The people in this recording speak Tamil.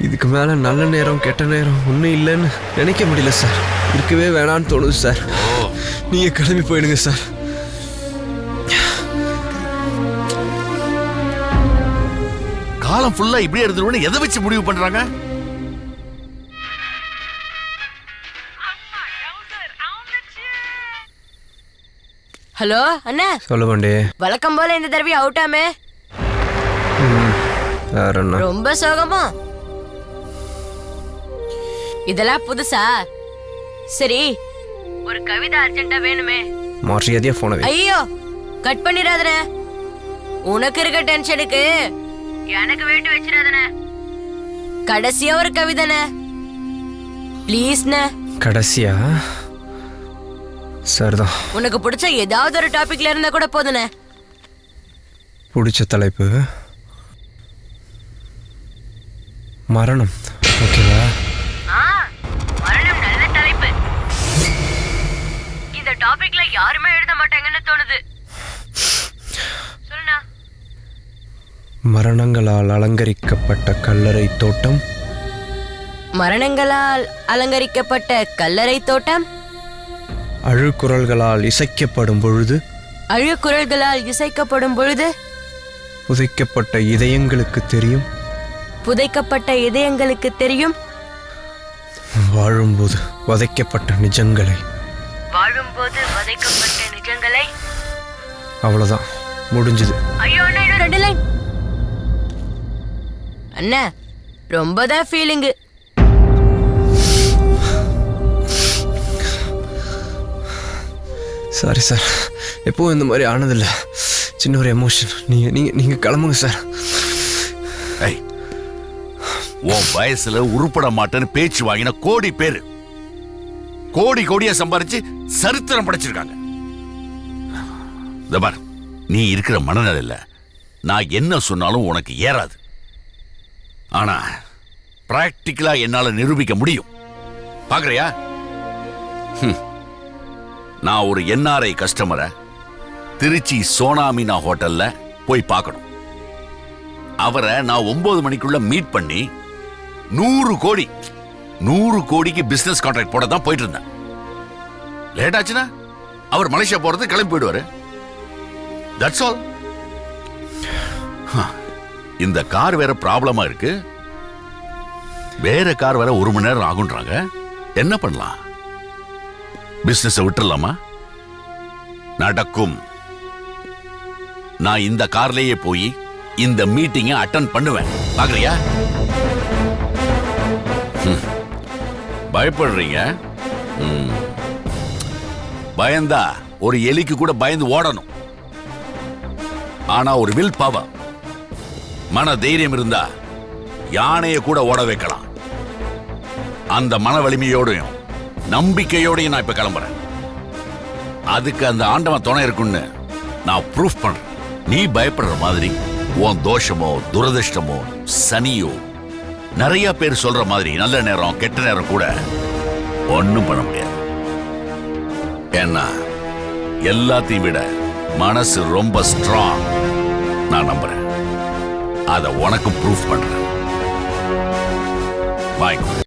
இதுக்கு மேலே நல்ல நேரம் கெட்ட நேரம் ஒன்றும் இல்லைன்னு நினைக்க முடியல சார் இருக்கவே வேணான்னு தோணுது சார் நீங்கள் கிளம்பி போயிடுங்க சார் காலம் ஃபுல்லா இப்படியே இருந்துருவோன்னு எதை வச்சு முடிவு பண்றாங்க? ஹலோ அண்ணா. சொல்ல வேண்டே. வழக்கம் போல இந்த தடவை அவுட்டாமே ரொம்ப சோகமா. இதெல்லாம் புதுசா? சரி ஒரு கவிதை அர்ஜென்ட்டா வேணுமே. மரியாதையாக ஃபோனை வை. ஐயோ கட் பண்ணிடாதனே. உனக்கு இருக்க டென்ஷனுக்கு எனக்கு வெயிட் வச்சிடாதனே. கடைசியா ஒரு கவிதைனே. ப்ளீஸ்ண்ணே கடைசியா? சரிதான். உனக்கு பிடிச்ச ஏதாவது ஒரு டாபிக்ல இருந்தா கூட போதுனே பிடிச்ச தலைப்பு? மரணம். மாட்டாங்கன்னு தோணுது. சொல்லுண்ணா. மரணங்களால் அலங்கரிக்கப்பட்ட கல்லறை தோட்டம்? மரணங்களால் அலங்கரிக்கப்பட்ட கல்லறை தோட்டம்? அழுக்குரல்களால் இசைக்கப்படும் பொழுது? அழுக்குரல்களால் இசைக்கப்படும் பொழுது? புதைக்கப்பட்ட இதயங்களுக்கு தெரியும்? புதைக்கப்பட்ட இதயங்களுக்கு தெரியும்? வாழும்போது வதைக்கப்பட்ட நிஜங்களை? வாழும்போது வதைக்கப்பட்ட நிஜங்களை? அவ்வளோதான் முடிஞ்சுது. ஐயோ இன்னும் ரெண்டு லைன் அண்ணா ரொம்ப தான் ஃபீலிங்கு சாரி சார் எப்பவும் இந்த மாதிரி ஆனதில்லை. சின்ன ஒரு எமோஷன் நீங்கள் நீங்கள் நீங்கள் கிளம்புங்க சார் ஏய், உன் வயசுல உருப்பட மாட்டேன்னு பேச்சு வாங்கின கோடி பேரு. கோடி கோடியா சம்பாரிச்சு சரித்திரம் படைச்சிருக்காங்க. இந்த நீ இருக்கிற மனநிலையில நான் என்ன சொன்னாலும் உனக்கு ஏறாது. ஆனா பிராக்டிக்கலா என்னால நிரூபிக்க முடியும். பாக்குறியா? ஹம். நான் ஒரு என்ஆர்ஐ கஸ்டமரை திருச்சி சோனாமினா ஹோட்டல்ல போய் பார்க்கணும் அவரை நான் ஒன்பது மணிக்குள்ள மீட் பண்ணி நூறு கோடி நூறு கோடிக்கு பிசினஸ் கான்ட்ராக்ட் போட தான் போயிட்டு இருந்தேன். லேட் ஆச்சுன்னா அவர் மலேசியா போறது கிளம்பி போயிடுவாரு. தட்ஸ் ஆல் இந்த கார் வேற ப்ராப்ளமா இருக்கு. வேற கார் வேற ஒரு மணி நேரம் ஆகுன்றாங்க. என்ன பண்ணலாம்? பிசினஸ் விட்டுறலாமா? நடக்கும். நான் இந்த கார்லயே போய் இந்த மீட்டிங்கை அட்டன் பண்ணுவேன். பாக்குறியா பயப்படுறீங்க? ம். பயந்தா ஒரு எலிக்கு கூட பயந்து ஓடணும். ஆனா ஒரு வில் பவர் மன தைரியம் இருந்தா யானையை கூட ஓட வைக்கலாம். அந்த மன வலிமையோடையும் நம்பிக்கையோடையும் நான் இப்ப கிளம்புறேன். அதுக்கு அந்த ஆண்டவன் துணை இருக்குன்னு நான் ப்ரூஃப் பண்றேன். நீ பயப்படுற மாதிரி உன் தோஷமோ துரதிர்ஷ்டமோ சனியோ நிறைய பேர் சொல்ற மாதிரி நல்ல நேரம் கெட்ட நேரம் கூட ஒண்ணும் பண்ண முடியாது. ஏன்னா எல்லாத்தையும் விட மனசு ரொம்ப ஸ்ட்ராங் நான் நம்புறேன். அதை உனக்கு ப்ரூஃப் பண்றேன். பாய்